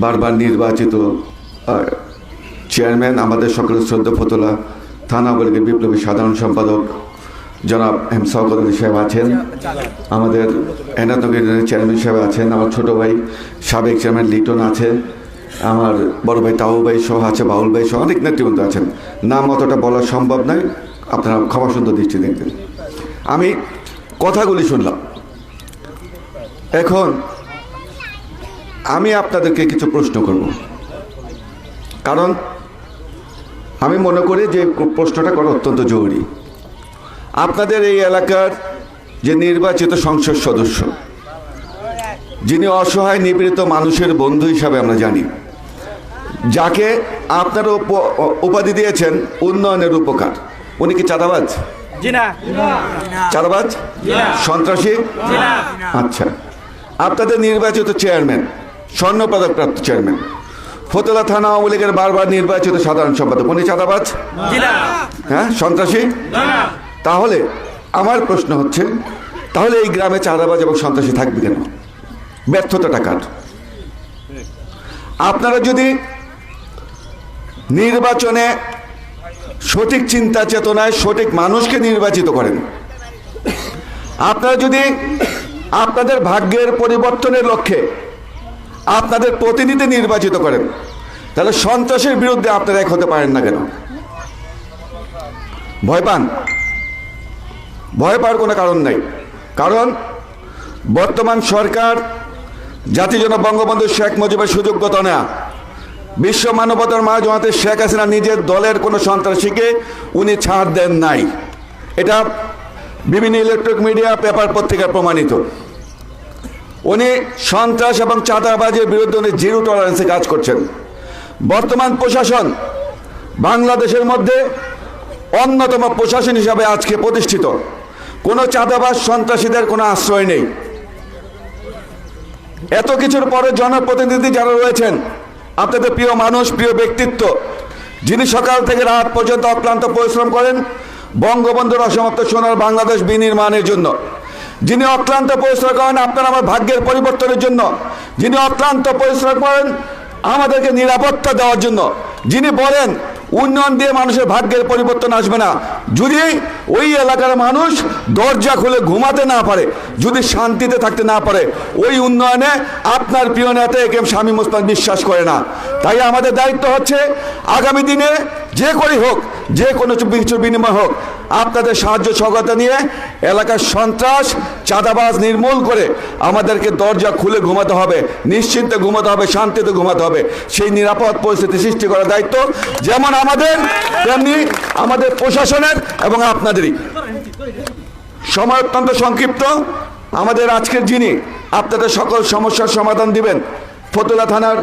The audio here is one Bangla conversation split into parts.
বারবার নির্বাচিত চেয়ারম্যান আমাদের সকলের শ্রদ্ধা ফতলা থানা বলিগের বিপ্লবী সাধারণ সম্পাদক জনাব এম শওকত সাহেব আছেন। আমাদের এনাতগের চেয়ারম্যান সাহেব আছেন, আমার ছোট ভাই সাবেক চেয়ারম্যান লিটন আছে, আমার বড় ভাই তাও ভাই সহ আছে, বাউল ভাই সহ অনেক নেতৃবৃন্দ আছেন। নাম অতটা বলা সম্ভব নয়, আপনারা ক্ষমা সুন্দর দৃষ্টি দেখবেন। আমি কথাগুলি শুনলাম। এখন আমি আপনাদেরকে কিছু প্রশ্ন করব। কারণ আমি মনে করি যে প্রশ্নটা করা অত্যন্ত জরুরি। আপনাদের এই এলাকার যে নির্বাচিত সংসদ সদস্য যিনি অসহায় নিপীড়িত মানুষের বন্ধু হিসাবে আমরা জানি যাকে আপনারা উপ- উপাধি দিয়েছেন উন্নয়নের উপকার। উনি কি চাঁদাবাজ? চাঁদাবাজ? সন্ত্রাসী? আচ্ছা। আপনাদের নির্বাচিত চেয়ারম্যান স্বর্ণপদক প্রাপ্ত চেয়ারম্যান ফতলা থানা আওয়ামী লীগের বারবার নির্বাচিত সাধারণ সম্পাদক। উনি চাঁদাবাজ? হ্যাঁ সন্ত্রাসী? তাহলে আমার প্রশ্ন হচ্ছে তাহলে এই গ্রামে চাঁদাবাজ এবং সন্ত্রাসী থাকবে কেন? ব্যর্থতা টাকার আপনারা যদি নির্বাচনে সঠিক চিন্তা চেতনায় সঠিক মানুষকে নির্বাচিত করেন আপনারা যদি আপনাদের ভাগ্যের পরিবর্তনের লক্ষ্যে আপনাদের প্রতিনিধি নির্বাচিত করেন। তাহলে সন্ত্রাসের বিরুদ্ধে আপনারা এক হতে পারেন না কেন? ভয় পান? ভয় পাওয়ার কোনো কারণ নেই। কারণ বর্তমান সরকার জাতির জন্য বঙ্গবন্ধু শেখ মুজিবের সুযোগ্যতা না বিশ্ব মানবতার মা জমাতে শেখ হাসিনা নিজের দলের কোনো সন্ত্রাসীকে উনি ছাড় দেন নাই। এটা বিভিন্ন ইলেকট্রিক মিডিয়া পেপার পত্রিকায় প্রমাণিত। উনি সন্ত্রাস এবং চাঁদাবাজের বিরুদ্ধে উনি জিরো টলারেন্সে কাজ করছেন। বর্তমান প্রশাসন বাংলাদেশের মধ্যে অন্যতম প্রশাসন হিসাবে আজকে প্রতিষ্ঠিত। কোনো চাঁদাবাজ, সন্ত্রাসীদের কোনো আশ্রয় নেই। এত কিছুর পরে জনপ্রতিনিধি যারা রয়েছেন, আপনাদের প্রিয় মানুষ, প্রিয় ব্যক্তিত্ব, যিনি সকাল থেকে রাত পর্যন্ত অক্লান্ত পরিশ্রম করেন বঙ্গবন্ধুর অসমাপ্ত সোনার বাংলাদেশ বিনির্মাণের জন্য। যিনি অক্লান্ত পরিশ্রম করেন, আপনার আমার ভাগ্যের পরিবর্তনের জন্য। যিনি অক্লান্ত পরিশ্রম করেন, আমাদেরকে নিরাপত্তা দেওয়ার জন্য। যিনি বলেন, উন্নয়ন দিয়ে মানুষের ভাগ্যের পরিবর্তন আসবে না। যদি ওই এলাকার মানুষ দরজা খুলে ঘুমাতে না পারে, যদি শান্তিতে থাকতে না পারে, ওই উন্নয়নে আপনার প্রিয় নেতা একে স্বামী মুসলমান বিশ্বাস করে না। তাই আমাদের দায়িত্ব হচ্ছে, আগামী দিনে যে করেই হোক যে কোনো কিছুর বিনিময় হোক, আপনাদের সাহায্য সহযোগিতা নিয়ে এলাকার সন্ত্রাস, চাঁদাবাজ নির্মূল করে আমাদেরকে দরজা খুলে ঘুমাতে হবে, নিশ্চিন্তে ঘুমাতে হবে, শান্তিতে ঘুমাতে হবে। সেই নিরাপদ পরিস্থিতি সৃষ্টি করার দায়িত্ব যেমন আমাদের, তেমনি আমাদের প্রশাসনের এবং আপনাদেরই। সময় অত্যন্ত সংক্ষিপ্ত। আমাদের আজকের যিনি আপনাদের সকল সমস্যার সমাধান দিবেন ফতুলা থানার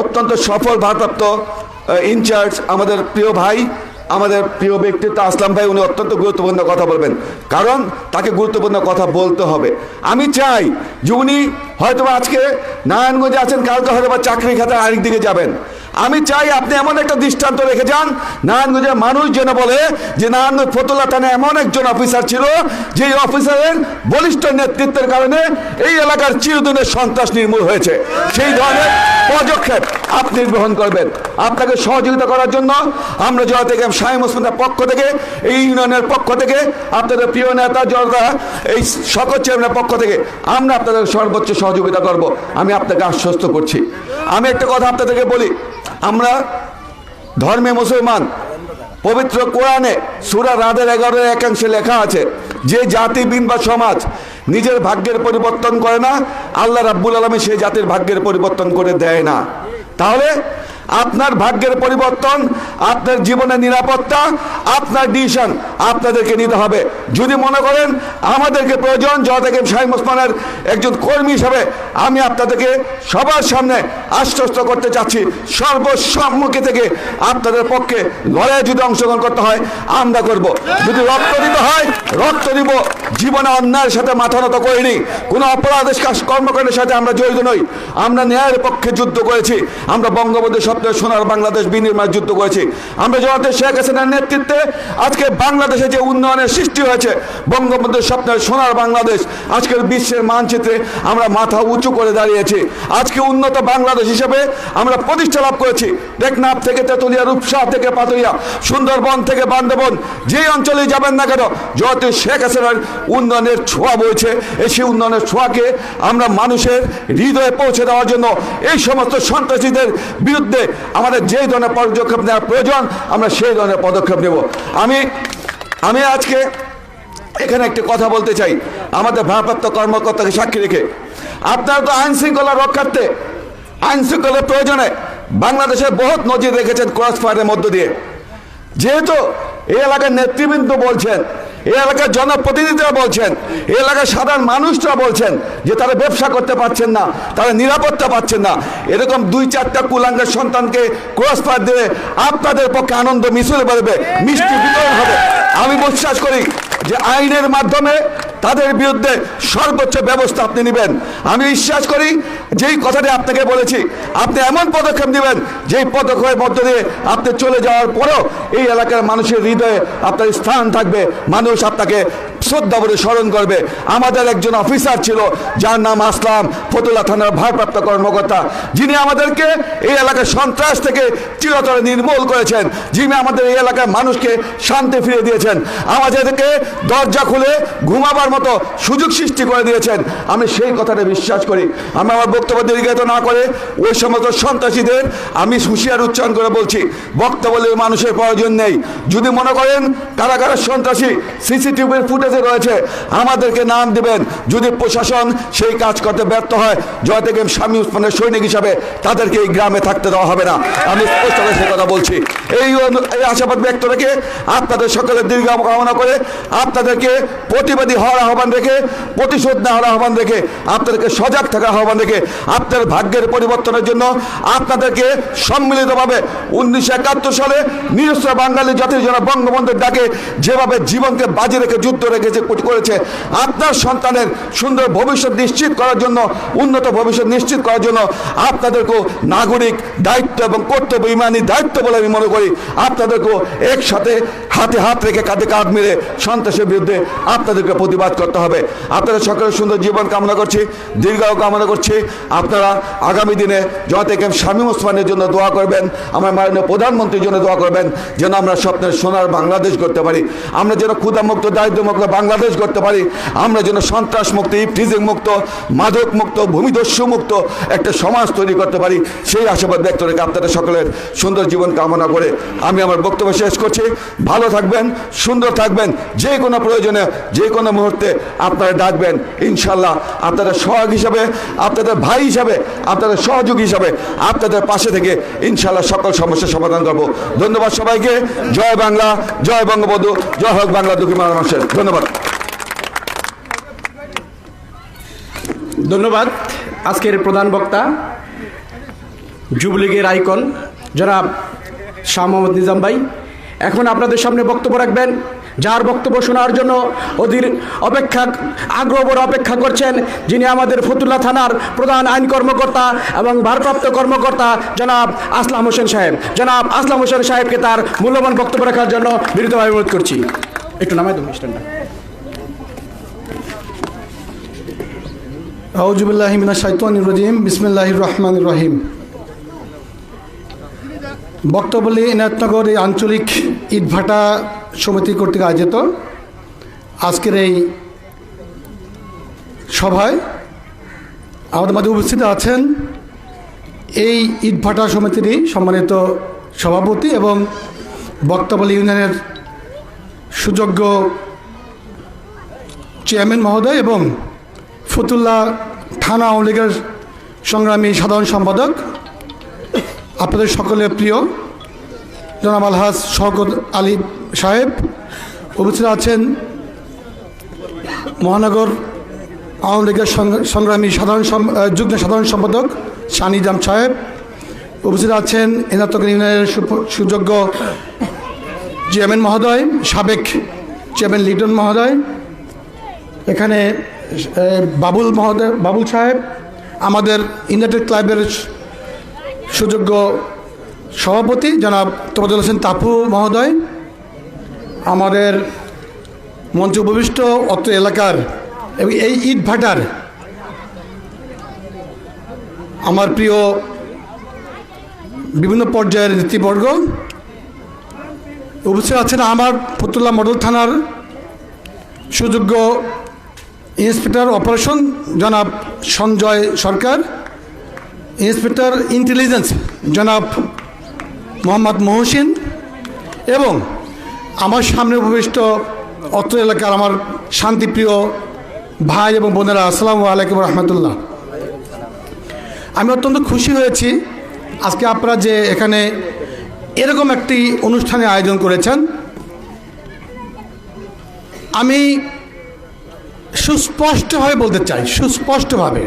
অত্যন্ত সফল ভারপ্রাপ্ত ইনচার্জ আমাদের প্রিয় ভাই আমাদের প্রিয় ব্যক্তিত্ব আসলাম ভাই, উনি অত্যন্ত গুরুত্বপূর্ণ কথা বলবেন। কারণ তাকে গুরুত্বপূর্ণ কথা বলতে হবে। আমি চাই যে উনি হয়তো আজকে নারায়ণগঞ্জে আছেন, কালকে হয়তো বা চাকরি খাতে আরেক দিকে যাবেন। আমি চাই আপনি এমন একটা দৃষ্টান্ত রেখে যান, নারায়ণগঞ্জের মানুষ যেন বলে যে নারায়ণগঞ্জ ফতুল্লা থানে এমন একজন অফিসার ছিল যে অফিসারের বলিষ্ঠ নেতৃত্বের কারণে এই এলাকার চিরদিনের সন্ত্রাস নির্মূল হয়েছে। সেই ধরনের পদক্ষেপ আপনি গ্রহণ করবেন। আপনাকে সহযোগিতা করার জন্য আমরা জয় থেকে সাহেব মুসলিমদের পক্ষ থেকে, এই ইউনিয়নের পক্ষ থেকে, আপনাদের প্রিয় নেতা, জনতা, এই সকল চেয়ারম্যানের পক্ষ থেকে আমরা আপনাদের সর্বোচ্চ সহযোগিতা করব। আমি আপনাকে আশ্বস্ত করছি। আমি একটা কথা আপনাদেরকে বলি, আমরা ধর্মে মুসলমান, পবিত্র কোরআনে সুরা রাদের এগারোর একাংশে লেখা আছে, যে জাতি বিন বা সমাজ নিজের ভাগ্যের পরিবর্তন করে না, আল্লাহ রাব্বুল আলমী সেই জাতির ভাগ্যের পরিবর্তন করে দেয় না। তাহলে আপনার ভাগ্যের পরিবর্তন, আপনার জীবনের নিরাপত্তা, আপনার ডিসিশন আপনাদেরকে নিতে হবে। যদি মনে করেন আমাদেরকে প্রয়োজন জয়তাকে শাহিম ওসমানের একজন কর্মী হিসাবে আমি আপনাদেরকে সবার সামনে আশ্বস্ত করতে চাচ্ছি। সর্বসম্মুখে থেকে আপনাদের পক্ষে লড়াইয়ে যদি অংশগ্রহণ করতে হয়, আমরা করব। যদি রক্ত দিতে হয়, রক্ত দিব। জীবনে অন্যায়ের সাথে মাথা নত করিনি। কোনো অপরাধ কর্মকাণ্ডের সাথে আমরা জড়িত নই। আমরা ন্যায়ের পক্ষে যুদ্ধ করেছি। আমরা বঙ্গবন্ধু স্বপ্নের সোনার বাংলাদেশ বিনির্মাণ যুদ্ধ করেছি। আমরা জগতে শেখ হাসিনার নেতৃত্বে আজকে বাংলাদেশে যে উন্নয়নের সৃষ্টি হয়েছে বঙ্গবন্ধু স্বপ্নের সোনার বাংলাদেশ, আজকের বিশ্বের মানচিত্রে আমরা মাথা উঁচু করে দাঁড়িয়েছি। আজকে উন্নত বাংলাদেশ বাংলাদেশ হিসেবে আমরা প্রতিষ্ঠা লাভ করেছি। টেকনাফ থেকে তেতুলিয়া, রূপসা থেকে পাতুরিয়া সুন্দরবন থেকে বান্দরবন, যে অঞ্চলে যাবেন না কেন যত শেখ হাসিনার উন্নয়নের ছোঁয়া বইছে। এই সেই উন্নয়নের ছোঁয়াকে আমরা মানুষের হৃদয়ে পৌঁছে দেওয়ার জন্য এই সমস্ত সন্ত্রাসীদের বিরুদ্ধে আমাদের যে ধরনের পদক্ষেপ নেওয়ার প্রয়োজন, আমরা সেই ধরনের পদক্ষেপ নেব। আমি আমি আজকে এখানে একটি কথা বলতে চাই। আমাদের ভারপ্রাপ্ত কর্মকর্তাকে সাক্ষী রেখে। আপনারা তো আইন শৃঙ্খলা রক্ষার্থে আইন শৃঙ্খলার প্রয়োজনে বাংলাদেশে বহুত নজির রেখেছেন ক্রস ফায়ারের মধ্য দিয়ে। যেহেতু এই এলাকার নেতৃবৃন্দ বলছেন, এই এলাকার জনপ্রতিনিধিরা বলছেন, এই এলাকার সাধারণ মানুষরা বলছেন যে তারা ব্যবসা করতে পারছেন না, তারা নিরাপত্তা পাচ্ছেন না। এরকম দুই চারটা কুলাঙ্গের সন্তানকে ক্রস ফায়ার দিলে আপনাদের পক্ষে আনন্দ মিছিল বেরোবে মিষ্টি বিতরণ হবে। আমি বিশ্বাস করি যে আইনের মাধ্যমে তাদের বিরুদ্ধে সর্বোচ্চ ব্যবস্থা আপনি নেবেন। আমি বিশ্বাস করি, যেই কথাটি আপনাকে বলেছি, আপনি এমন পদক্ষেপ নেবেন, যেই পদক্ষেপের মধ্য দিয়ে আপনি চলে যাওয়ার পরেও এই এলাকার মানুষের হৃদয়ে আপনার স্থান থাকবে, মানুষ আপনাকে শ্রদ্ধা বলে স্মরণ করবে। আমাদের একজন অফিসার ছিল, যার নাম আসলাম ফতুল্লা থানার ভারপ্রাপ্ত কর্মকর্তা। যিনি আমাদেরকে এই এলাকার সন্ত্রাস থেকে চিরতরে নির্মূল করেছেন। যিনি আমাদের এই এলাকার মানুষকে শান্তি ফিরে দিয়েছেন। আমাদেরকে দরজা খুলে ঘুমাবার মতো সুযোগ সৃষ্টি করে দিয়েছেন। আমি সেই কথাটা বিশ্বাস করি। আমি আমার বক্তব্য দীর্ঘায়িত না করে ওই সমস্ত সন্ত্রাসীদের আমি হুঁশিয়ার উচ্চারণ করে বলছি, বক্তব্য মানুষের প্রয়োজন নেই। যদি মনে করেন কারা কারা সন্ত্রাসী সিসিটিভির ফুটেজে রয়েছে, আমাদেরকে নাম দিবেন। যদি প্রশাসন সেই কাজ করতে ব্যর্থ হয় জয় থেকে স্বামী উসমানের সৈনিক হিসাবে তাদেরকে এই গ্রামে থাকতে দেওয়া হবে না। আমি স্পষ্টভাবে সে কথা বলছি। এই এই আশাবাদ ব্যক্ত রেখে আপনাদের সকলের দীর্ঘ কামনা করে আপনাদেরকে প্রতিবাদী হওয়ার আহ্বান রেখে, প্রতিশোধ নেওয়ার আহ্বান রেখে, আপনাদেরকে সজাগ থাকার আহ্বান রেখে, আপনার ভাগ্যের পরিবর্তনের জন্য আপনাদেরকে সম্মিলিতভাবে উনিশশো একাত্তর সালে নিরস্ত্র বাঙালি জাতির জন্য বঙ্গবন্ধুর ডাকে যেভাবে জীবনকে বাজি রেখে যুদ্ধ রেখেছে করেছে, আপনার সন্তানের সুন্দর ভবিষ্যৎ নিশ্চিত করার জন্য, উন্নত ভবিষ্যৎ নিশ্চিত করার জন্য আপনাদেরকেও নাগরিক দায়িত্ব এবং কর্তব্য, ইমানি দায়িত্ব বলে আমি মনে করি। আপনাদেরকেও একসাথে হাতে হাত রেখে কাঁধে কাঁধ মিলে সন্ত্রাসের বিরুদ্ধে আপনাদেরকে প্রতিবাদ করতে হবে। আপনাদের সকলের সুন্দর জীবন কামনা করছি, দীর্ঘায়ু কামনা করছি। আপনারা আগামী দিনে জয়তে কেম শামীম ওসমানের জন্য দোয়া করবেন, আমার মাননীয় প্রধানমন্ত্রীর জন্য দোয়া করবেন, যেন আমরা স্বপ্নের সোনার বাংলাদেশ করতে পারি। আমরা যেন ক্ষুদামুক্ত দারিদ্র্যমুক্ত বাংলাদেশ করতে পারি। আমরা যেন সন্ত্রাস মুক্ত ইফটিজিং মুক্ত মাদক মুক্ত ভূমিদস্যু মুক্ত একটা সমাজ তৈরি করতে পারি। সেই আশাবাদ ব্যক্ত রেখে আপনাদের সকলের সুন্দর জীবন কামনা করে আমি আমার বক্তব্য শেষ করছি। ভালো থাকবেন, সুন্দর থাকবেন, যে কোনো প্রয়োজনে, যে কোনো মুহূর্তে আপনারা ডাকবেন। ইনশাল্লাহ আপনাদের সহায়ক হিসাবে, আপনাদের ভাই হিসাবে, আপনাদের সহযোগী হিসাবে আপনাদের পাশে থেকে ইনশাল্লাহ সকল সমস্যার সমাধান করব। ধন্যবাদ সবাইকে। জয় বাংলা, জয় বঙ্গবন্ধু, জয় হোক বাংলা দুঃখী মানুষের। ধন্যবাদ। ধন্যবাদ আজকের প্রধান বক্তা, যুবলীগের আইকন, জনাব শাহ মোহাম্মদ নিজাম ভাই। এখন আপনাদের সামনে বক্তব্য রাখবেন যার বক্তব্য শোনার জন্য অধীর অপেক্ষা, আগ্রহ ভরে অপেক্ষা করছেন যিনি আমাদের ফতুল্লা থানার প্রধান আইন কর্মকর্তা এবং ভারপ্রাপ্ত কর্মকর্তা জনাব আসলাম হোসেন সাহেব। জনাব আসলাম হোসেন সাহেবকে তার মূল্যবান বক্তব্য রাখার জন্য বিনীতভাবে অনুরোধ করছি। একটু নামাই দেবো মিনা রহমান রহিম। বক্তব্যলি এনায়তনগর এই আঞ্চলিক ইটভাটা সমিতি কর্তৃক আয়োজিত আজকের এই সভায় আমাদের মাঝে উপস্থিত আছেন এই ইটভাটা সমিতিরই সম্মানিত সভাপতি এবং বক্তব্যলি ইউনিয়নের সুযোগ্য চেয়ারম্যান মহোদয় এবং ফতুল্লা থানা আওয়ামী লীগের সংগ্রামী সাধারণ সম্পাদক, আপনাদের সকলের প্রিয় জনাব আলহাজ শওকত আলী সাহেব উপস্থিত আছেন মহানগর আওয়ামী লীগের সংগ্রামী সাধারণ যুগ্ম সাধারণ সম্পাদক শানিজাম সাহেব উপস্থিত আছেন এনাতক ইউনিয়নের সুযোগ্য চেয়ারম্যান মহোদয়, সাবেক চেয়ারম্যান লিটন মহোদয়, এখানে বাবুল মহোদয়, বাবুল সাহেব, আমাদের ইউনাইটেড ক্লাবের সুযোগ্য সভাপতি জনাব তোবাদুল হোসেন তাপু মহোদয়, আমাদের মঞ্চ উপবিষ্ট অত্র এলাকার এবং এই ইট ভাটার আমার প্রিয় বিভিন্ন পর্যায়ের নেতৃবর্গ উপস্থিত আছেন আমার ফতুল্লা মডেল থানার সুযোগ্য ইন্সপেক্টর অপারেশন জনাব সঞ্জয় সরকার, ইন্সপেক্টর ইন্টেলিজেন্স জনাব মোহাম্মদ মহসিন এবং আমার সামনে উপবিষ্ট অত্র এলাকার আমার শান্তিপ্রিয় ভাই এবং বোনেরা, আসসালামু আলাইকুম রহমতুল্লাহ। আমি অত্যন্ত খুশি হয়েছি আজকে আপনারা যে এখানে এরকম একটি অনুষ্ঠানে আয়োজন করেছেন। আমি সুস্পষ্টভাবে বলতে চাই, সুস্পষ্টভাবে।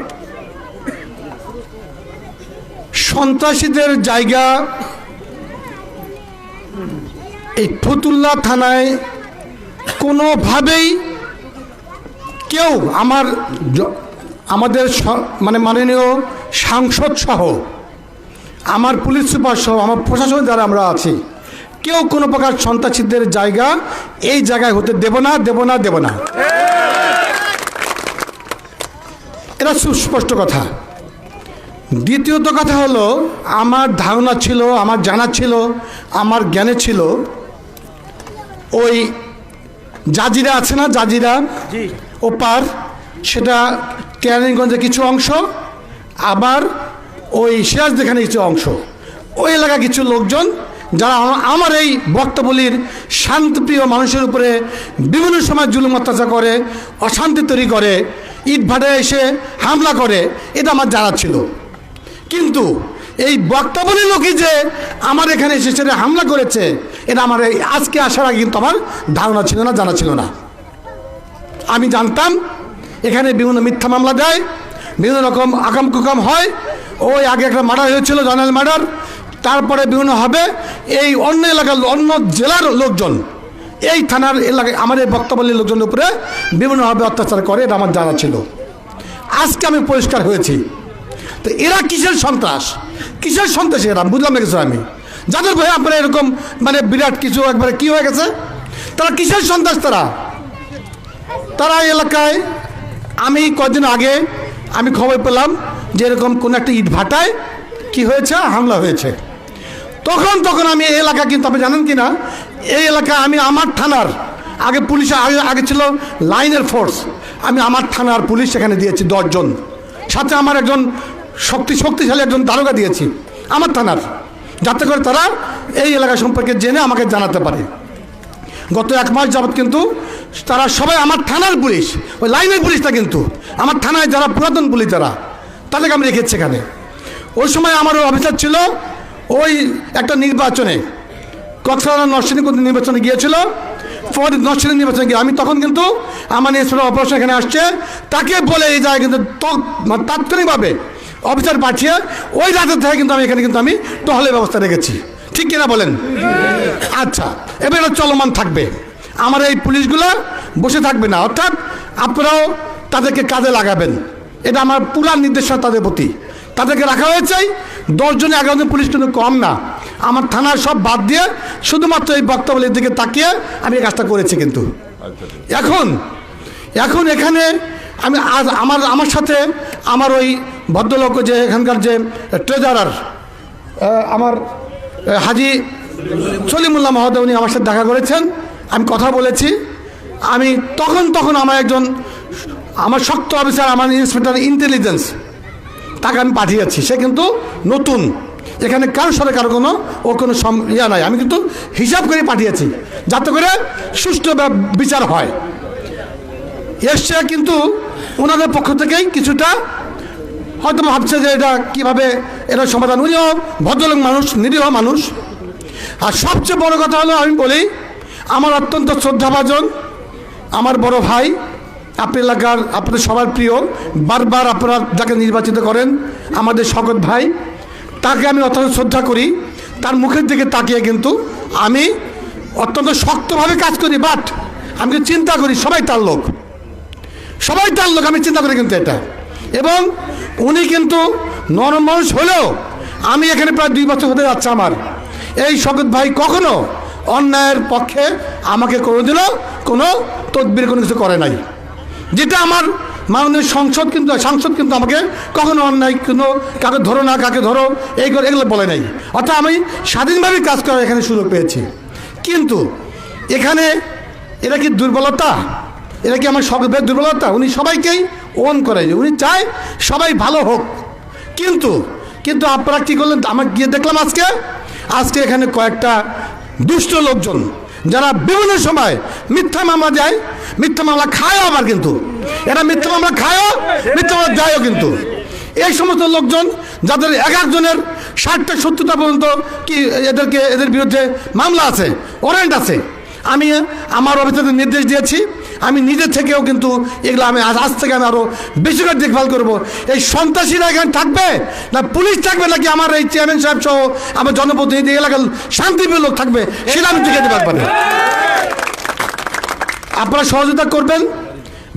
সন্ত্রাসীদের জায়গা এই ফতুল্লা থানায় কোনোভাবেই কেউ আমার আমাদের মানে মাননীয় সাংসদ সহ, আমার পুলিশ সুপার সহ, আমার প্রশাসন যারা আমরা আছি, কেউ কোনো প্রকার সন্ত্রাসীদের জায়গা এই জায়গায় হতে দেব না দেব না দেব না। এটা সুস্পষ্ট কথা। দ্বিতীয়ত কথা হলো, আমার ধারণা ছিল, আমার জানা ছিল, আমার জ্ঞানে ছিল ওই জাজিরা আছে না জাজিরা? ওপার সেটা কেরানীগঞ্জের কিছু অংশ আবার ওই সিরাজ সিরাজদেখানে কিছু অংশ। ওই এলাকা কিছু লোকজন যারা আমার এই বক্তব্যলির শান্তিপ্রিয় মানুষের উপরে বিভিন্ন সময় জুলুম অত্যাচার করে অশান্তি তৈরি করে ইট ভাটে এসে হামলা করে এটা আমার জানা ছিল। কিন্তু এই বক্তব্যের লোকই যে আমার এখানে এসে সেটা হামলা করেছে এটা আমার এই আজকে আসার আগে কিন্তু আমার ধারণা ছিল না, জানা ছিল না। আমি জানতাম, এখানে বিভিন্ন মিথ্যা মামলা দেয়, বিভিন্ন রকম আকাম কুকাম হয়। ওই আগে একটা মার্ডার হয়েছিল জনাল মার্ডার। তারপরে বিভিন্ন হবে। এই অন্য এলাকার অন্য জেলার লোকজন, এই থানার এলাকায় আমার এই বক্তব্যের লোকজনের উপরে বিভিন্নভাবে অত্যাচার করে, এটা আমার জানা ছিল। আজকে আমি পরিষ্কার হয়েছি। তো এরা কিসের সন্ত্রাস? কিসের সন্ত্রাস এরা? বুঝলাম কিছু আমি। যাদের ভয়ে আপনারা এরকম মানে বিরাট কিছু একবারে কি হয়ে গেছে? তারা কিসের সন্ত্রাস তারা? তারা এলাকায়, আমি কদিন আগে আমি খবর পেলাম যে এরকম কোন একটা ইট ভাটায় কি হয়েছে, হামলা হয়েছে। তখন তখন আমি এই এলাকা কিন্তু আপনি জানেন কি না এই এলাকা আমি আমার থানার, আগে পুলিশ আগে আগে ছিল লাইনের ফোর্স। আমি আমার থানার পুলিশ সেখানে দিয়েছি দশজন। সাথে আমার একজন শক্তি, শক্তিশালী একজন দারোগা দিয়েছি, আমার থানার। যাতে করে তারা এই এলাকা সম্পর্কে জেনে আমাকে জানাতে পারে। গত এক মাস যাবৎ কিন্তু তারা সবাই আমার থানার পুলিশ, ওই লাইনের পুলিশটা কিন্তু, আমার থানায় যারা পুরাতন পুলিশ যারা, তাদেরকে আমি রেখেছি সেখানে ওই সময় আমার ওই অফিসার ছিল, ওই একটা নির্বাচনে, কক্সবাজার নরসিংদী কোন নির্বাচনে গিয়েছিল, পরে নরসিংদী নির্বাচনে গিয়ে আমি তখন কিন্তু আমার ইন্সপেক্টর অপারেশন এখানে আসছে, তাকে বলে এই যায় কিন্তু মানে তাৎক্ষণিকভাবে অফিসার পাঠিয়ে ওই রাতের থেকে কিন্তু আমি এখানে কিন্তু আমি টহলের ব্যবস্থা রেখেছি। ঠিক কিনা বলেন? আচ্ছা এবার এটা চলমান থাকবে। আমার এই পুলিশগুলো বসে থাকবে না অর্থাৎ আপনারাও তাদেরকে কাজে লাগাবেন। এটা আমার পুরা নির্দেশনা তাদের প্রতি। তাদেরকে রাখা হয়েছে দশজনে এগারো জন পুলিশ কিন্তু কম না। আমার থানার সব বাদ দিয়ে শুধুমাত্র এই বক্তব্যের দিকে তাকিয়ে আমি এই কাজটা করেছি কিন্তু। এখন এখন এখানে আমি আজ আমার আমার সাথে আমার ওই ভদ্রলোক যে এখানকার যে ট্রেজারার আমার হাজি সলিমুল্লাহ মহোদয়, উনি আমার সাথে দেখা করেছেন। আমি কথা বলেছি। আমি তখন তখন আমার একজন আমার শক্ত অফিসার আমার ইন্সপেক্টর ইন্টেলিজেন্স তাকে আমি পাঠিয়েছি। সে কিন্তু নতুন। এখানে কারোর সাথে কারও কোনো ও কোনো ইয়া নাই। আমি কিন্তু হিসাব করে পাঠিয়েছি, যাতে করে সুষ্ঠু বিচার হয়। এসছে কিন্তু ওনাদের পক্ষ থেকেই কিছুটা হয়তো ভাবছে যে এটা কীভাবে এটা সমাধান। উনিও ভদ্রলোক মানুষ, নিরীহ মানুষ। আর সবচেয়ে বড় কথা হলো আমি বলি, আমার অত্যন্ত শ্রদ্ধাভাজন আমার বড় ভাই আপনি এলাকার আপনাদের সবার প্রিয়, বারবার আপনারা যাকে নির্বাচিত করেন, আমাদের শকত ভাই, তাকে আমি অত্যন্ত শ্রদ্ধা করি। তার মুখের দিকে তাকিয়ে কিন্তু আমি অত্যন্ত শক্তভাবে কাজ করি বাট আমি চিন্তা করি সবাই তার লোক। সবাই তার লোক, আমি চিন্তা করি কিন্তু এটা। এবং উনি কিন্তু নরম মানুষ হলেও আমি এখানে প্রায় দুই বছর হতে যাচ্ছে আমার। এই শকত ভাই কখনো অন্যায়ের পক্ষে আমাকে কোনোদিনও কোনো তদবির, কোনো কিছু করে নাই। যেটা আমার মাননীয় সংসদ কিন্তু, সাংসদ কিন্তু আমাকে কখনো অন্যায়, কোনো কাকে ধরো না, কাকে ধরো, এই করে এগুলো বলে নাই। অর্থাৎ আমি স্বাধীনভাবে কাজ করার এখানে সুযোগ পেয়েছি। কিন্তু এখানে এটা কি দুর্বলতা? এটা কি আমার সকলের দুর্বলতা? উনি সবাইকেই ওন করে উনি চায় সবাই ভালো হোক। কিন্তু কিন্তু আপনারা কী করলেন? আমার গিয়ে দেখলাম আজকে আজকে এখানে কয়েকটা দুষ্ট লোকজন, যারা বিভিন্ন সময় মিথ্যা মামলা দেয়, মিথ্যা মামলা খায়ও আবার কিন্তু। এরা মিথ্যা মামলা খায়ও, মিথ্যা মামলা দেয়ও কিন্তু। এই সমস্ত লোকজন, যাদের এক একজনের ষাটটা, সত্তরটা পর্যন্ত কি এদেরকে, এদের বিরুদ্ধে মামলা আছে, ওয়ারেন্ট আছে আমি, আমার অফিসে নির্দেশ দিয়েছি, আমি নিজে থেকেও কিন্তু এগুলো আমি আজ থেকে আমি আরও বেশি করে দেখভাল করব। এই সন্ত্রাসীরা এখানে থাকবে না পুলিশ থাকবে নাকি আমার এই চেয়ারম্যান সাহেব সহ আমার জনপ্রতিনিধি এলাকার শান্তিপ্রিয় লোক থাকবে, সেটা আমি ঠিক দিতে পারব না। আপনারা সহযোগিতা করবেন।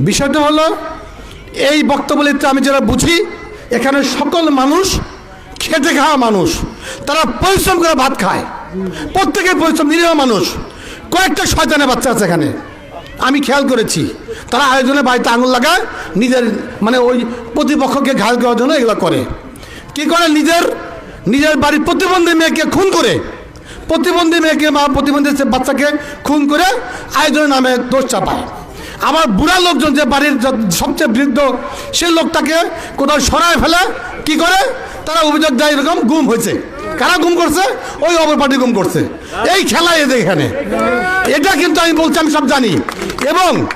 বিষয়টা হলো, এই বক্তব্যলিতে আমি যারা বুঝি, এখানে সকল মানুষ খেটে খাওয়া মানুষ। তারা পরিশ্রম করে ভাত খায়। প্রত্যেকের পরিশ্রম, নিরীহ মানুষ। কয়েকটা শয়তানে বাচ্চা আছে এখানে। আমি খেয়াল করেছি। তারা আয়োজনে বাড়িতে আঙুল লাগায়, নিজের মানে ওই প্রতিপক্ষকে ঘাল করার জন্য এগুলো করে। কি করে নিজের? নিজের বাড়ির প্রতিবন্ধী মেয়েকে খুন করে। প্রতিবন্ধী মেয়েকে বা প্রতিবন্ধী বাচ্চাকে খুন করে আয়োজনের নামে দোষ চাপায়। আমার বুড়া লোকজন যে বাড়ির সবচেয়ে বৃদ্ধ, সেই লোকটাকে কোথাও সরায় ফেলে, কি করে? তারা অভিযোগ দেয় এরকম গুম হয়েছে। কারা গুম করছে? ওই অপর পার্টি গুম করছে। এই খেলা এদের এখানে। এটা কিন্তু আমি বলছি, আমি সব জানি। এবং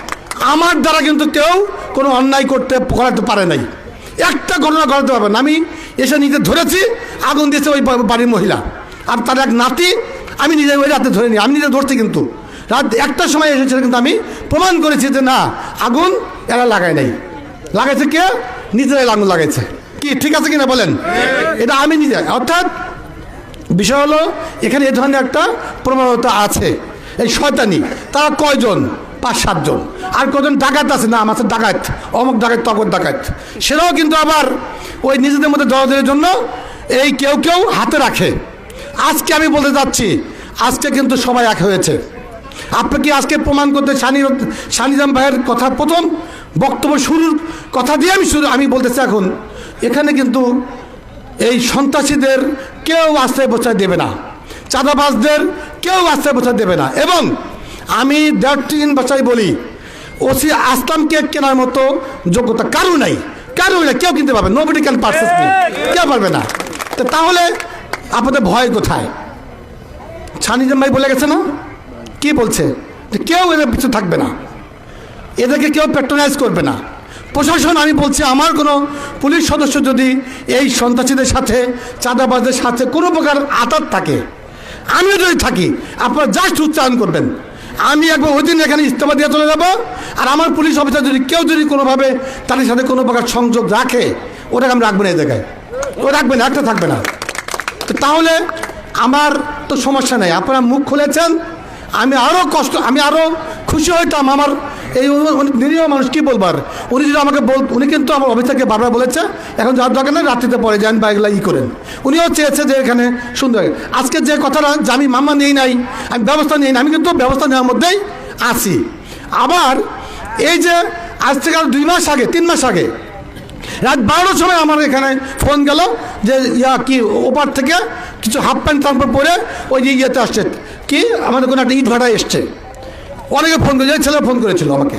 আমার দ্বারা কিন্তু কেউ কোনো অন্যায় করতে, করাতে পারে নাই। একটা ঘটনা ঘটাতে পারবে না। আমি এসে নিজে ধরেছি, আগুন দিয়েছে ওই বাড়ির মহিলা। আর তার এক নাতি, আমি নিজে ওই রাতে ধরে নি আমি নিজে ধরছি কিন্তু। রাত একটার সময় এসেছিল কিন্তু আমি প্রমাণ করেছি যে না, আগুন এরা লাগায় নাই। লাগাইছে কে? নিজেরাই আগুন লাগাইছে। কি, ঠিক আছে কিনা বলেন? এটা আমি নিজে, অর্থাৎ বিষয় হলো, এখানে এ ধরনের একটা প্রবণতা আছে। এই শয়তানি, তারা কয়জন? পাঁচ, সাতজন। আর কজন ডাকাত আছে? না আমার ডাকাত, অমুক ডাকাত তকর ডাকাত। সেটাও কিন্তু আবার ওই নিজেদের মধ্যে দরদের জন্য এই কেউ কেউ হাতে রাখে। আজকে আমি বলতে যাচ্ছি আজকে কিন্তু সবাই এক হয়েছে। আপনি কি আজকে প্রমাণ করতে সানি সানিজাম ভাইয়ের কথা প্রথম বক্তব্য শুরুর কথা দিয়ে আমি শুরু আমি বলতেছি এখন, এখানে কিন্তু এই সন্ত্রাসীদের কেউ আশ্রয় প্রচার দেবে না। চাঁদাবাজদের কেউ আশ্রয় প্রচার দেবে না। এবং আমি দেড় তিন বাসায় বলি, ওসি আসলামকে কেনার মতো যোগ্যতা কারও নাই। কারও নাই, কেউ কিনতে পারবে নোবডি ক্যান পারচেস কেউ পারবে না। তো তাহলে আপনাদের ভয় কোথায়? ছানিজাম ভাই বলে গেছে না? কি বলছে? কেউ এদের পিছু থাকবে না। এদেরকে কেউ প্যাট্রোনাইজ করবে না। প্রশাসন, আমি বলছি আমার কোনো পুলিশ সদস্য যদি এই সন্ত্রাসীদের সাথে, চাঁদাবাজদের সাথে কোনো প্রকার আতাত থাকে, আমিও যদি থাকি, আপনারা জাস্ট উচ্চারণ করবেন। আমি একবার ওই দিন এখানে ইস্তফা দিয়ে চলে যাব, আর আমার পুলিশ অফিসার যদি কেউ যদি কোনোভাবে তাদের সাথে কোনো প্রকার সংযোগ রাখে, ওটাকে আমি রাখব না এই জায়গায়। ও রাখবে না, একটা থাকবে না। তো তাহলে আমার তো সমস্যা নেই, আপনারা মুখ খুলেছেন, আমি আরও কষ্ট, আমি আরও খুশি হইতাম, আমার এই নিরীহ মানুষ, কী বলবার? উনি যদি আমাকে বল উনি কিন্তু আমার অফিসারকে বারবার বলেছে, এখন যার দরকার নেই রাত্রিতে পরে যান বা এগুলা ই করেন। উনিও চেয়েছে যে এখানে সুন্দর আজকে যে কথাটা যে আমি মামা নেই নাই, আমি ব্যবস্থা নিই না আমি কিন্তু ব্যবস্থা নেওয়ার মধ্যেই আছি। আবার এই যে আজ থেকে আর দুই মাস আগে, তিন মাস আগে, রাত বারোটার সময় আমার এখানে ফোন গেল যে, ইয়া কি, ওপার থেকে কিছু হাফ প্যান্ট পরে ওই যে ইয়েতে আসছে। কি? আমাদের কোনো একটা ইট ভাটায় এসছে। অনেকে ফোন করেছে ছেলে ফোন করেছিল আমাকে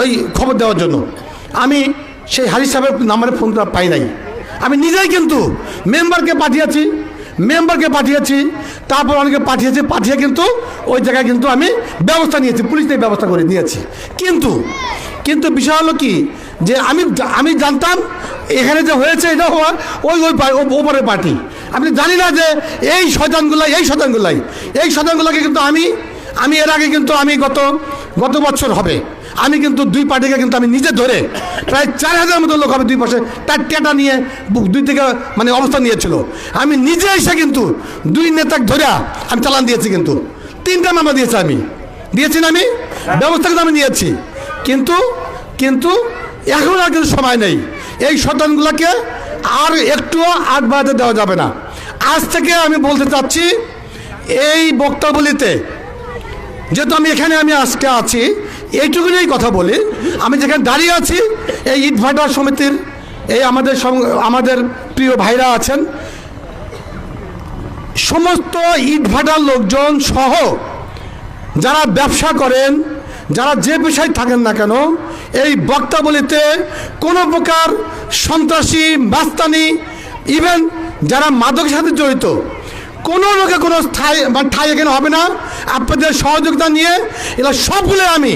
ওই খবর দেওয়ার জন্য। আমি সেই হারিস সাহেবের নাম্বারে ফোন করা পাই নাই। আমি নিজেই কিন্তু মেম্বারকে পাঠিয়েছি মেম্বারকে পাঠিয়েছি, তারপর অনেকে পাঠিয়েছি, পাঠিয়ে কিন্তু ওই জায়গায় কিন্তু আমি ব্যবস্থা নিয়েছি, পুলিশ থেকে ব্যবস্থা করে নিয়েছি কিন্তু কিন্তু বিষয় হলো কি, যে আমি আমি জানতাম এখানে যে হয়েছে এটা হওয়া ওই ওই ওপরের পার্টি। আমি জানি না যে এই শয়তানগুলাই এই শয়তানগুলাই এই শয়তানগুলোকে কিন্তু আমি আমি এর আগে কিন্তু আমি গত গত বছর হবে, আমি কিন্তু দুই পার্টিকে কিন্তু আমি নিজে ধরে প্রায় চার হাজার মতো লোক হবে দুই পাশে, তার টেটা নিয়ে দুই থেকে মানে অবস্থান নিয়েছিল। আমি নিজে এসে কিন্তু দুই নেতাকে ধরে আমি চালান দিয়েছি কিন্তু। তিনটা মামলা দিয়েছি আমি। দিয়েছি না আমি? ব্যবস্থা কিন্তু আমি নিয়েছি। কিন্তু কিন্তু এখন আর কিন্তু সময় নেই। এই শতানগুলোকে আর একটুও আট বাড়াতে দেওয়া যাবে না। আজ থেকে আমি বলতে চাচ্ছি, এই বক্তব্যলিতে যেহেতু আমি এখানে আমি আজকে আছি, এইটুকুনই কথা বলি। আমি যেখানে দাঁড়িয়ে আছি, এই ইটভাটা সমিতির, এই আমাদের আমাদের প্রিয় ভাইরা আছেন। সমস্ত ইটভাটার লোকজন সহ যারা ব্যবসা করেন, যারা যে পেশায় থাকেন না কেন, এই বক্তাবলিতে কোনো প্রকার সন্ত্রাসী, মাস্তানি ইভেন যারা মাদকের সাথে জড়িত কোনো লোকে কোনো স্থায়ী মানে ঠাই এখানে হবে না। আপনাদের সহযোগিতা নিয়ে এগুলো সবগুলো আমি,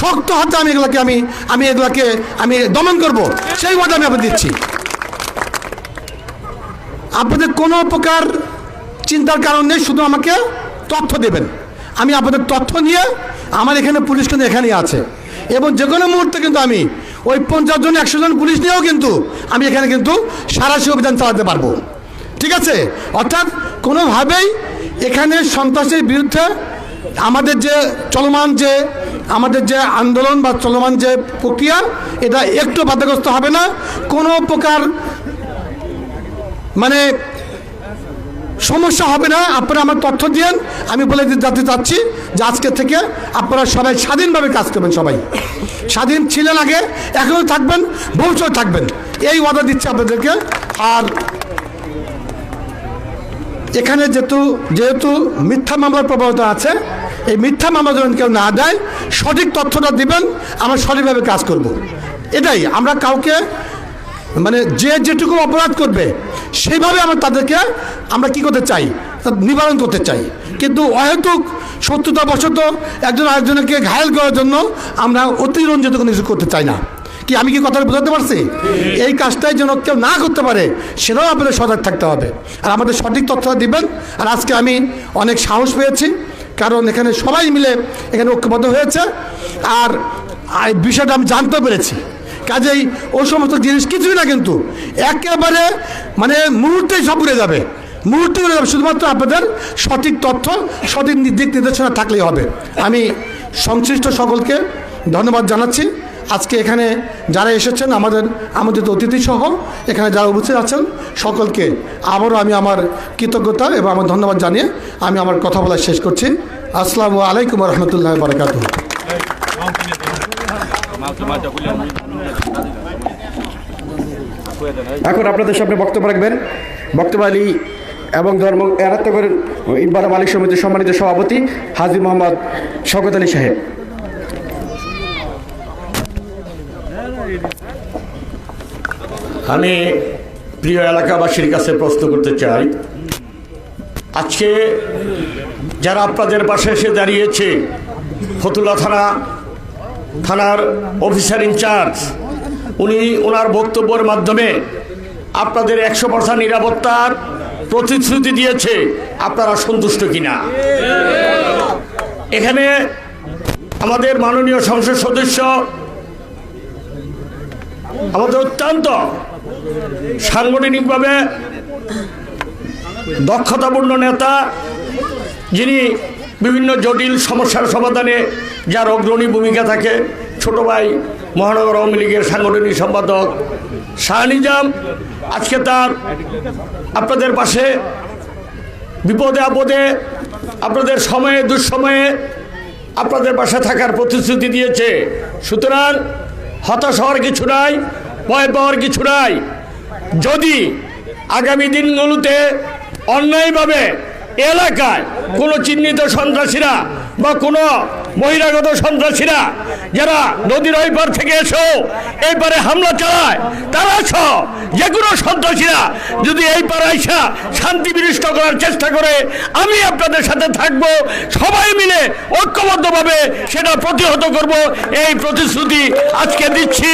শক্ত হাতে আমি এগুলোকে আমি আমি এগুলোকে আমি দমন করব। সেই মতো আমি আপনাদের দিচ্ছি। আপনাদের কোনো প্রকার চিন্তার কারণ নেই, শুধু আমাকে তথ্য দেবেন। আমি আপনাদের তথ্য নিয়ে আমার এখানে পুলিশ কিন্তু এখানেই আছে। এবং যে কোনো মুহূর্তে কিন্তু আমি ওই পঞ্চাশ জন, একশো জন পুলিশ নিয়েও কিন্তু আমি এখানে কিন্তু সারাশি অভিযান চালাতে পারব। ঠিক আছে? অর্থাৎ কোনোভাবেই এখানে সন্ত্রাসের বিরুদ্ধে আমাদের যে চলমান যে, আমাদের যে আন্দোলন বা চলমান যে প্রক্রিয়া, এটা একটু বাধাগ্রস্ত হবে না। কোনো প্রকার মানে সমস্যা হবে না। আপনারা আমার তথ্য দিয়েন, আমি বলে দিতে চাচ্ছি যে আজকে থেকে আপনারা সবাই স্বাধীনভাবে কাজ করবেন সবাই। স্বাধীন ছিলেন আগে, এখনও থাকবেন ভবিষ্যৎ থাকবেন। এই ওয়াদা দিচ্ছি আপনাদেরকে। আর এখানে যেহেতু যেহেতু মিথ্যা মামলার প্রবণতা আছে, এই মিথ্যা মামলা যেন কেউ না দেয়, সঠিক তথ্যটা দিবেন, আমরা সঠিকভাবে কাজ করব। এটাই, আমরা কাউকে মানে যে যেটুকু অপরাধ করবে, সেইভাবে আমরা তাদেরকে, আমরা কি করতে চাই? নিবারণ করতে চাই। কিন্তু অহেতুক শত্রুতা বশত একজন আরেকজনকে ঘায়েল করার জন্য আমরা অতিরঞ্জিত কোনো কিছু করতে চাই না। কি আমি কি কথাটা বোঝাতে পারছি? এই কাজটাই যেন কেউ না করতে পারে, সেটাও আপনাদের সজাগ থাকতে হবে। আর আমাদের সঠিক তথ্যটা দিবেন। আর আজকে আমি অনেক সাহস পেয়েছি, কারণ এখানে সবাই মিলে এখানে ঐক্যবদ্ধ হয়েছে। আর বিষয়টা আমি জানতে পেরেছি। কাজেই ও সমস্ত জিনিস কিছুই না কিন্তু একেবারে মানে মুহূর্তেই সব উড়ে যাবে। মুহূর্তে উড়ে যাবে। শুধুমাত্র আপনাদের সঠিক তথ্য, সঠিক দিক নির্দেশনা থাকলেই হবে। আমি সংশ্লিষ্ট সকলকে ধন্যবাদ জানাচ্ছি। আজকে এখানে যারা এসেছেন আমাদের আমাদের অতিথি সহ, এখানে যারা উপস্থিত আছেন, সকলকে আবারও আমি আমার কৃতজ্ঞতা এবং আমার ধন্যবাদ জানিয়ে আমি আমার কথা বলা শেষ করছি। আসসালামু আলাইকুম রহমতুল্লাহ বারকাত এখন আপনাদের সামনে বক্তব্য রাখবেন। বক্তব্য আলী এবং ধর্ম এরাত্তগর ইটবারা মালিক সমিতির সম্মানিত সভাপতি হাজি মোহাম্মদ শওকত আলী সাহেব। আমি প্রিয় এলাকাবাসীর কাছে প্রশ্ন করতে চাই। আজকে যারা আপনাদের পাশে এসে দাঁড়িয়েছে, ফতুল্লা থানা, থানার অফিসার ইনচার্জ, উনি ওনার বক্তব্যের মাধ্যমে আপনাদের একশো পার্সেন্ট নিরাপত্তার প্রতিশ্রুতি দিয়েছে। আপনারা সন্তুষ্ট কিনা? এখানে আমাদের মাননীয় সংসদ সদস্য, আমাদের অত্যন্ত সাংগঠনিকভাবে দক্ষতাপূর্ণ নেতা, যিনি বিভিন্ন জটিল সমস্যার সমাধানে যার অগ্রণী ভূমিকা থাকে, ছোট ভাই মহানগর আওয়ামী লীগের সাংগঠনিক সম্পাদক শাহ নিজাম, আজকে তার আপনাদের পাশে বিপদে আপদে, আপনাদের সময়ে, দুঃসময়ে আপনাদের পাশে থাকার প্রতিশ্রুতি দিয়েছে। সুতরাং হতাশ হওয়ার কিছু নাই, ভয় পাওয়ার কিছু নাই। যদি আগামী দিনগুলোতে অন্যায়ভাবে এলাকায় কোনো চিহ্নিত সন্ত্রাসীরা বা কোনো বহিরাগত সন্ত্রাসীরা যারা নদীর ওই পার থেকে এসো, এই পারে হামলা চালায়, তারা সহ যে কোনো সন্ত্রাসীরা যদি এই পারে আইসা শান্তি বিনষ্ট করার চেষ্টা করে, আমি আপনাদের সাথে থাকব, সবাই মিলে ঐক্যবদ্ধভাবে সেটা প্রতিহত করব, এই প্রতিশ্রুতি আজকে দিচ্ছি।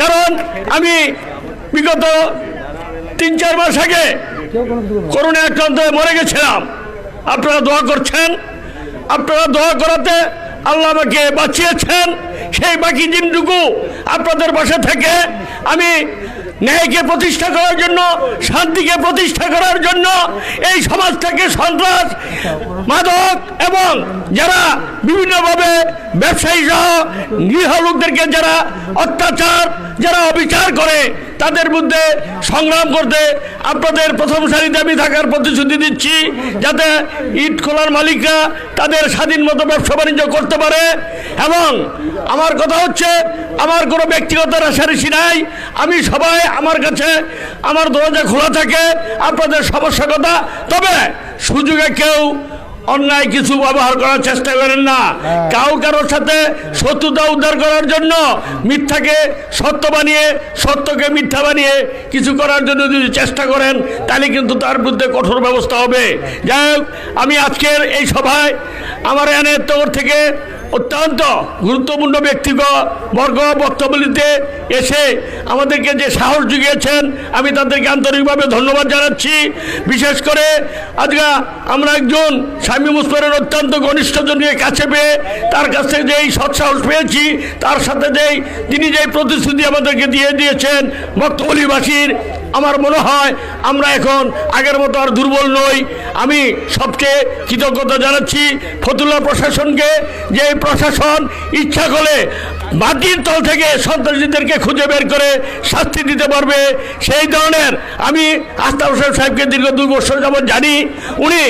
কারণ আমি বিগত তিন চার মাস আগে করোনা আক্রান্ত হয়ে মরে গেছিলাম। আপনারা দোয়া করছেন। আপনারা দোয়া করাতে আল্লাহ আমাকে বাঁচিয়েছেন। সেই বাকি দিনটুকু আপনাদের বাসা থেকে আমি ন্যায়কে প্রতিষ্ঠা করার জন্য, শান্তিকে প্রতিষ্ঠা করার জন্য এই সমাজ থেকে সন্ত্রাস, মাদক এবং যারা বিভিন্নভাবে ব্যবসায়ী সহ গৃহ লোকদেরকে যারা অত্যাচার, যারা অবিচার করে তাদের মধ্যে সংগ্রাম করতে আপনাদের প্রথম সারিতে আমি থাকার প্রতিশ্রুতি দিচ্ছি, যাতে ইট খোলার মালিকরা তাদের স্বাধীন মতো ব্যবসা বাণিজ্য করতে পারে। এবং আমার কথা হচ্ছে, আমার কোনো ব্যক্তিগত রেশারেশি নাই। আমি সবাই আমার কাছে, আমার দরজা খোলা থাকে, আপনাদের সমস্যা কথা। তবে সুযোগে কেউ অন্যায় কিছু ব্যবহার করার চেষ্টা করেন না। কাউ কারোর সাথে শত্রুতা উদ্ধার করার জন্য মিথ্যাকে সত্য বানিয়ে সত্যকে মিথ্যা বানিয়ে কিছু করার জন্য যদি চেষ্টা করেন তাহলে কিন্তু তার বিরুদ্ধে কঠোর ব্যবস্থা হবে। যাই হোক আমি আজকের এই সভায় আমার এনে তরফ থেকে অত্যন্ত গুরুত্বপূর্ণ ব্যক্তিগত বর্গ বক্তব্য এসে আমাদেরকে যে সাহস জুগিয়েছেন, আমি তাদেরকে আন্তরিকভাবে ধন্যবাদ জানাচ্ছি। বিশেষ করে আজকে আমরা একজন স্বামী মুসফরের অত্যন্ত ঘনিষ্ঠজনকে কাছে পেয়ে তার কাছ থেকে যেই সৎসাহস পেয়েছি, তার সাথে যেই তিনি যেই প্রতিশ্রুতি আমাদেরকে দিয়ে দিয়েছেন বক্তবলীবাসীর আমার মনে হয় আমরা এখন আগের মতো আর দুর্বল নই। আমি সবচেয়ে কৃতজ্ঞতা জানাচ্ছি। ফতুল্লা প্রশাসনকে যে প্রশাসন ইচ্ছা করে মাটির তল থেকে সন্ত্রাসীদেরকে খুঁজে বের করে শাস্তি দিতে পারবে। সেই ধরনের আমি আস্তা হোসেন সাহেবকে দীর্ঘ দুই বছর যাবৎ জানি। উনি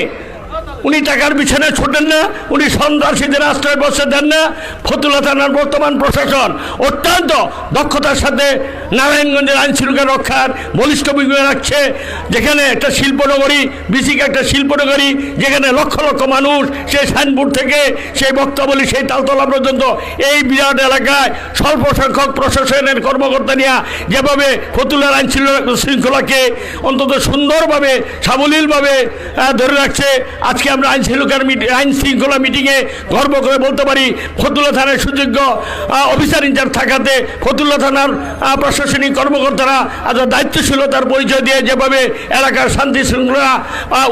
উনি টাকার পিছনে ছোটেন না, উনি সন্ত্রাসীদের আশ্রয় বসে দেন না। ফতুল্লা থানার বর্তমান প্রশাসন অত্যন্ত দক্ষতার সাথে নারায়ণগঞ্জের আইন শৃঙ্খলা রক্ষার বলিষ্ঠ ভূমিকা রাখছে। যেখানে একটা শিল্পনগরী বিসিকে একটা শিল্পনগরী, যেখানে লক্ষ লক্ষ মানুষ সেই সাইনবোর্ড থেকে সেই বক্তব্যলি সেই তালতলা পর্যন্ত এই বিরাট এলাকায় স্বল্প সংখ্যক প্রশাসনের কর্মকর্তা নিয়ে যেভাবে ফতুল্লার আইন শৃঙ্খলা- শৃঙ্খলাকে অন্তত সুন্দরভাবে, সাবলীলভাবে ধরে রাখছে, আজকে আমরা আইন শৃঙ্খলার মিটি আইন শৃঙ্খলা মিটিংয়ে গর্ব করে বলতে পারি, ফতুল্লা থানার সুযোগ্য অফিসার ইনচার্জ থাকাতে ফতুল্লা থানার প্রশাসনিক কর্মকর্তারা আজ দায়িত্বশীলতার পরিচয় দিয়ে যেভাবে এলাকার শান্তি শৃঙ্খলা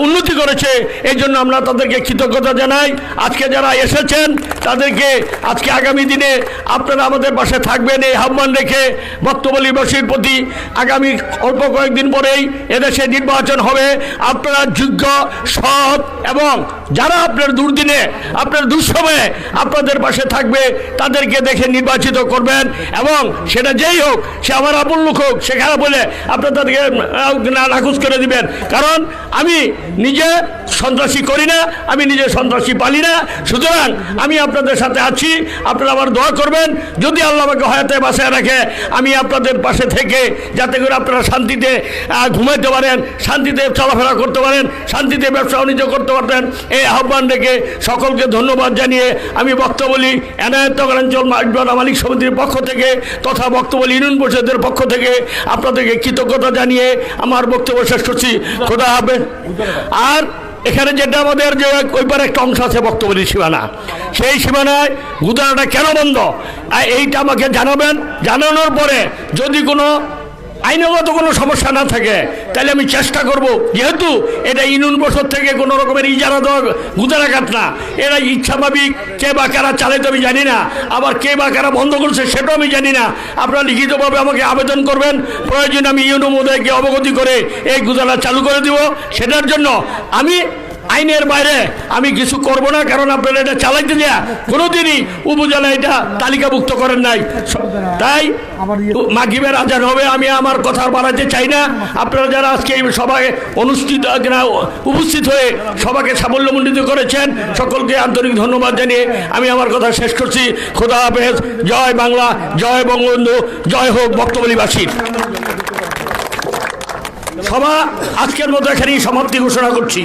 উন্নতি করেছে, এই জন্য আমরা তাদেরকে কৃতজ্ঞতা জানাই। আজকে যারা এসেছেন, তাদেরকে আজকে আগামী দিনে আপনারা আমাদের পাশে থাকবেন এই আহ্বান রেখে বক্তব্যবাসীর প্রতি আগামী অল্প কয়েকদিন পরেই এদেশে নির্বাচন হবে। আপনারা যোগ্য, সৎ এবং যারা আপনার দুর্দিনে আপনার দুঃসময়ে আপনাদের পাশে থাকবে তাদেরকে দেখে নির্বাচিত করবেন এবং সেটা যেই হোক সে আমার আপন লোক হোক সে খারাপ বলে আপনার তাদেরকে আহ, না নাকুচ করে দিবেন। কারণ আমি নিজে সন্ত্রাসী করি না আমি নিজে সন্ত্রাসী পালি না। সুতরাং আমি আপনাদের সাথে আছি আপনারা আমার দোয়া করবেন। যদি আল্লাহ আমাকে হয়াতে বাসায় রাখে আমি আপনাদের পাশে থেকে যাতে করে আপনারা শান্তিতে ঘুমাইতে পারেন শান্তিতে চলাফেরা করতে পারেন শান্তিতে ব্যবসা বাণিজ্য করতে পারতেন এই আহ্বান রেখে সকলকে ধন্যবাদ জানিয়ে আমি বক্তব্যলি এনায়ত নগরাঞ্চল ইটবানা মালিক সমিতির পক্ষ থেকে তথা বক্তব্যলি ইউনিয়ন পরিষদের পক্ষ থেকে আপনাদেরকে কৃতজ্ঞতা জানিয়ে আমার বক্তব্য শেষ করছি। খোদা হবে আর এখানে যেটা আমাদের যে ওইবার একটা অংশ আছে বক্তব্যের সীমানা। সেই সীমানায় গুদারাটা কেন বন্ধ? এইটা আমাকে জানাবেন। জানানোর পরে যদি কোনো আইনগত কোনো সমস্যা না থাকে। তাহলে আমি চেষ্টা করব। যেহেতু এটা ইউনিয়ন বছর থেকে কোনো রকমের ইজারা দেওয়া গুদারাঘাত না। এরা ইচ্ছাভাবিক কে বা কারা চালাইতে আমি জানি না। আবার কে বা কারা বন্ধ করছে সেটাও আমি জানি না। আপনারা লিখিতভাবে আমাকে আবেদন করবেন। প্রয়োজন আমি ইউনো মোদয়কে অবগতি করে এই গুদারা চালু করে দিব। সেটার জন্য আমি আইনের বাইরে আমি কিছু করব না, কারণ আপনারা এটা চালাইতে দেয়া কোনোদিনই উপজেলা এটা তালিকাভুক্ত করেন নাই। তাই মাগিবের আজান হবে, আমি আমার কথা বাড়াতে চাই না। আপনারা যারা আজকে এই সভায় অনুষ্ঠিত উপস্থিত হয়ে সভাকে সাফল্যমণ্ডিত করেছেন, সকলকে আন্তরিক ধন্যবাদ জানিয়ে আমি আমার কথা শেষ করছি। খোদা হাফেজ। জয় বাংলা, জয় বঙ্গবন্ধু, জয় হোক বক্তব্যবাসীর সভা আজকের মতো এখানেই সমাপ্তি ঘোষণা করছি।